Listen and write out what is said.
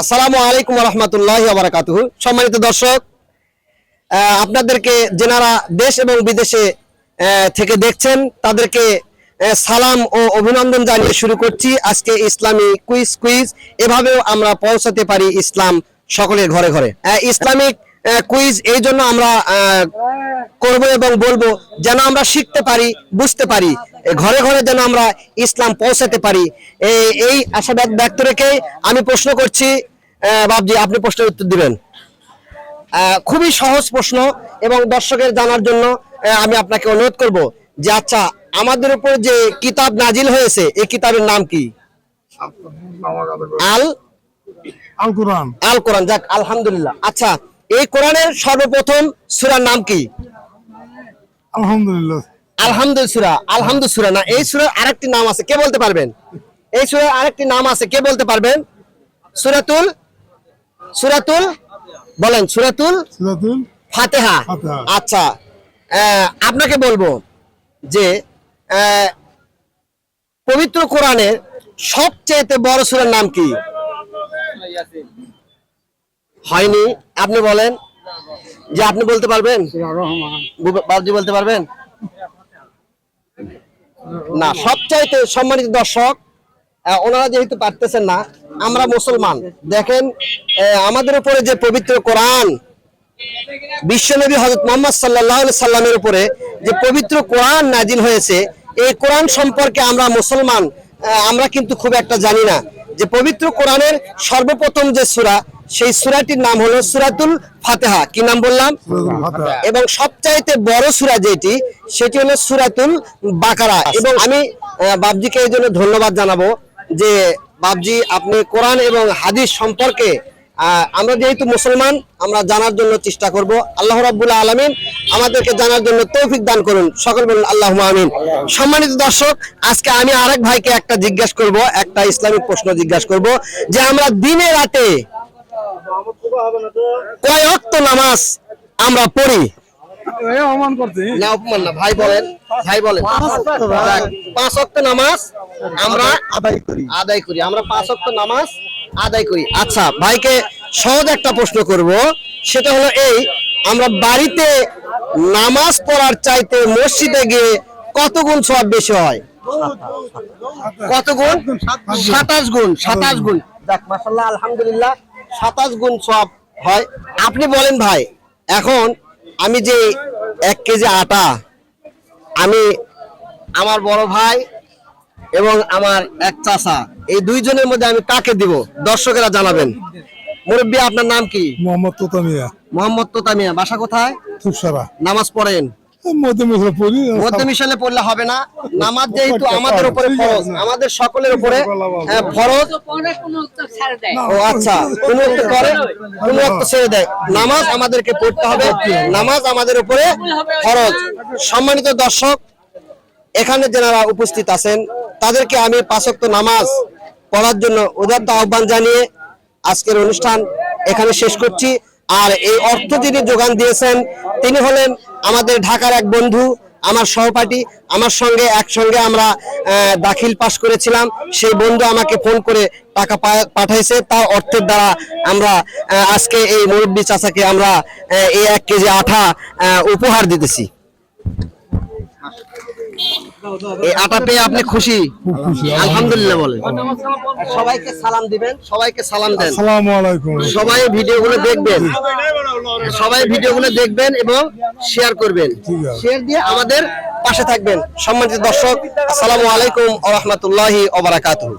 আসসালামু আলাইকুম রহমতুল্লাহ আবরাকাতহ সম্মানিত দর্শক আপনাদেরকে যেনারা দেশ এবং বিদেশে থেকে দেখছেন, তাদেরকে সালাম ও অভিনন্দন জানিয়ে শুরু করছি। আজকে ইসলামী কুইজ কুইজ, এভাবেও আমরা পৌঁছাতে পারি ইসলাম সকলের ঘরে ঘরে। ইসলামিক কুইজ এই জন্য আমরা করব এবং বলব যেন আমরা শিখতে পারি বুঝতে পারি ঘরে ঘরে যেন আমরা ইসলাম পৌঁছাতে পারি। এই- আশাবাদ ব্যক্ত রেখে আমি প্রশ্ন করছি বাবজি আপনি প্রশ্নের উত্তর দিবেন। খুবই সহজ প্রশ্ন এবং দর্শকের জানার জন্য আমি আপনাকে অনুরোধ করব যে আচ্ছা আমাদের উপর যে কিতাব নাজিল হয়েছে এই কিতাবের নাম কি? আল আল কোরআন আল কোরআন যাক আলহামদুলিল্লাহ। আচ্ছা এই কোরআনের সর্বপ্রথম সুরার নাম কি? আলহামদুলিল্লাহ। আলহামদুল সুরা না এই সুরার আরেকটি নাম আছে কে বলতে পারবেন? এই সুরার আরেকটি নাম আছে কে বলতে পারবেন? সুরাতুল সুরাতুল বলেন সুরাতুল সিরাতুল ফাতেহা। আচ্ছা আহ, আপনাকে বলব যে আহ, পবিত্র কোরআনের সবচেয়ে বড় সুরার নাম কি? হয়নি। আপনি বলেন যে আপনি বলতে পারবেন? বুব- বাবজি বলতে পারবেন? না সবচাইতে সম্মানিত দর্শক ওনারা যেহেতু পারতেছেন না আমরা মুসলমান। দেখেন আমাদের উপরে যে পবিত্র কোরআন বিশ্বনবী হজরত মোহাম্মদ সাল্লাহ সাল্লামের উপরে যে পবিত্র কোরআন নাজিল হয়েছে এই কোরআন সম্পর্কে আমরা মুসলমান আমরা কিন্তু খুব একটা জানি না। যে পবিত্র কোরআনের সর্বপ্রথম যে সূরা সেই সূরাটির নাম হলো সূরাতুল ফাতেহা। কি নাম বললাম? এবং সবচাইতে বড় সূরা যেটি সেটি হলো সূরাতুল বাকারা। এবং আমি বাবজিকে এই জন্য ধন্যবাদ জানাব যে বাবজি আপনি কোরআন এবং হাদিস সম্পর্কে আমরা যেহেতু মুসলমান আমরা জানার জন্য চেষ্টা করব। আল্লাহ রাব্বুল আলামিন আমাদেরকে জানার জন্য তৌফিক দান করুন। সকল বলুন আল্লাহ আমিন। সম্মানিত দর্শক আজকে আমি আরেক ভাইকে একটা জিজ্ঞাসা করব একটা ইসলামিক প্রশ্ন জিজ্ঞাসা করব যে আমরা দিনে রাতে কয় অক্ত নামাজ আমরা পড়ি? এই অমান করতে না অপমান না ভাই বলেন ভাই বলেন। পাঁচ অক্ট নামাজ। আমরা আদায় করি। আদায় করি আমরা পাঁচ অক্ট নামাজ আদায় করি। আচ্ছা ভাইকে সহজ একটা প্রশ্ন করব সেটা হলো এই আমরা বাড়িতে নামাজ পড়ার চাইতে মসজিদে গিয়ে কত গুণ সব বেশি হয়? কত গুণ সাতাশ গুণ। সাতাশ গুণ যাক মাসাল্লাহ আলহামদুলিল্লাহ সাতাশ গুণ সব হয়। আপনি বলেন ভাই এখন আমি যে এক কেজি আটা আমি আমার বড় ভাই এবং আমার এক চাচা এই দুইজনের মধ্যে আমি কাকে দিব? দর্শকেরা জানাবেন। মুরব্বী আপনার নাম কি? মোহাম্মদ তোতামিয়া মোহাম্মদ তোতামিয়া বাসা কোথায়? তুষারা নামাজ পড়েন। মধ্যে মধ্যে পড়ি মধ্য মিশনে পড়লে হবে না। নামাজ যেহেতু আমাদের উপরে ফরজ আমাদের সকলের উপরে হ্যাঁ, ফরজ। পরে কোনো উত্তর ছাড় দেয়। ও আচ্ছা কোন করে? কোন ছেড়ে দেয়? নামাজ আমাদেরকে পড়তে হবে। নামাজ আমাদের উপরে ফরজ। সম্মানিত দর্শক এখানে যারা উপস্থিত আছেন তাদেরকে আমি পাঁচক্ত নামাজ পড়ার জন্য উদার্ত আহ্বান জানিয়ে আজকের অনুষ্ঠান এখানে শেষ করছি। আর এই অর্থ যিনি যোগান দিয়েছেন তিনি হলেন আমাদের ঢাকার এক বন্ধু, আমার সহপাঠী, আমার সঙ্গে একসঙ্গে আমরা দাখিল পাশ করেছিলাম। সেই বন্ধু আমাকে ফোন করে টাকা পাঠাইছে। তা অর্থের দ্বারা আমরা আজকে এই মুরব্বী চাষাকে আমরা এই এক কেজি আঠা উপহার দিতেছি। এই আটা পেয়ে আপনি খুশি? আলহামদুলিল্লাহ বলেন। সবাইকে সালাম দিবেন সবাইকে সালাম দেন। আসসালামু আলাইকুম। সবাই ভিডিওগুলো দেখবেন। সবাই ভিডিওগুলো দেখবেন এবং শেয়ার করবেন। শেয়ার দিয়ে আমাদের পাশে থাকবেন। সম্মানিত দর্শক আসসালামু আলাইকুম ওয়া রাহমাতুল্লাহি ওয়া বারাকাতুহু।